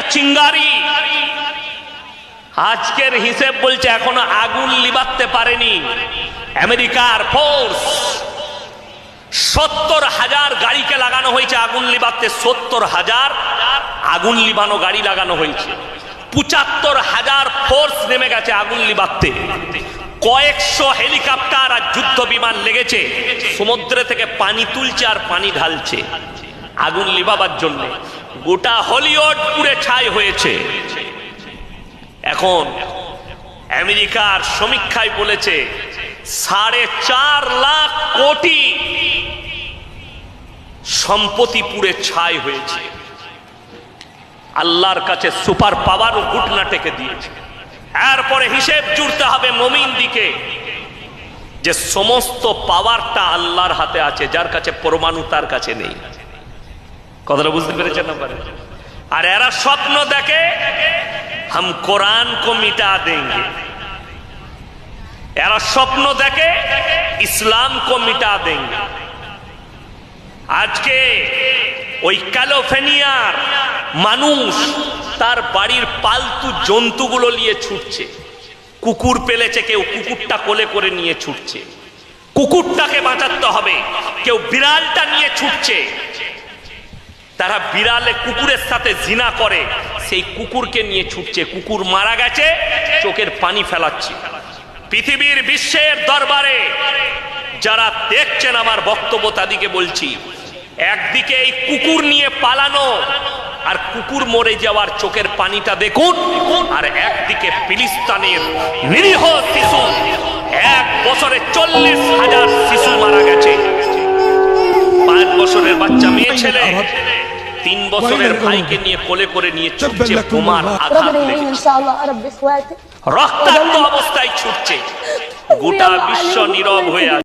একটা চিঙ্গারি। আজকের হিসেব বলছে এখনও আগুন লিবাতে পারেনি। আমেরিকার ফোর্স। সত্তর হাজার গাড়িকে লাগানো হয়েছে আগুন লিবাতে সত্তর হাজার আগুন লিবানো গাড়ি লাগানো হয়েছে। পঁচাত্তর হাজার ফোর্স নেমে গেছে আগুন লিবাতে কয়েকশো হেলিকপ্টার আর যুদ্ধ বিমান লেগেছে। সমুদ্রে থেকে পানি তুলছে আর পানি ঢালছে। আগুন লিবাবার জন্য। গোটা হলিউড পুড়ে ছাই হয়েছে। এখন আমেরিকার সমীক্ষায় বলেছে সাড়ে চার লাখ কোটি সম্পত্তি পুড়ে ছাই হয়েছে। আল্লাহর কাছে সুপার পাওয়ার ঘুটনা টেকে দিয়েছে। এরপরে হিসেব জুড়তে হবে মমিন দিকে যে সমস্ত পাওয়ারটা আল্লাহর হাতে আছে, যার কাছে পরমাণু তার কাছে নেই। কথাটা বুঝতে পেরেছেন না পারে? আর এরা স্বপ্ন দেখে, হাম কোরআন কো মিটা দেंगे এরা স্বপ্ন দেখে ইসলাম কো মিটা দেंगे আজকে ওই ক্যালোফেনিয়ার মানুষ তার বাড়ির পালতু জন্তুগুলো নিয়ে ছুটছে। কুকুর পেলেছে, কেউ কুকুরটা কোলে করে নিয়ে ছুটছে। কুকুরটাকে বাঁচাতে হবে। কেউ বিড়ালটা নিয়ে ছুটছে। তারা বিড়ালে কুকুরের সাথে জিনা করে। সেই কুকুরকে নিয়ে ছুটছে। কুকুর মারা গেছে, চোখের পানি ফেলাচ্ছে। পৃথিবীর বিশ্বের দরবারে যারা দেখছেন আমার বক্তব্য তাদিকে বলছি, একদিকে এই কুকুর নিয়ে পালানো আর কুকুর মরে যাওয়ার চোখের পানিটা দেখুন, আর একদিকে ফিলিস্তানের নিরীহ শিশু, এক বছরে চল্লিশ হাজার শিশু মারা গেছে। পাঁচ বছরের বাচ্চা, মেয়ে, ছেলে। তিন বছরের ভাইকে নিয়ে কোলে করে নিয়ে ছুটছে কুমার আঘাত রক্তাক্ত অবস্থায় ছুটছে। গোটা বিশ্ব নীরব হয়ে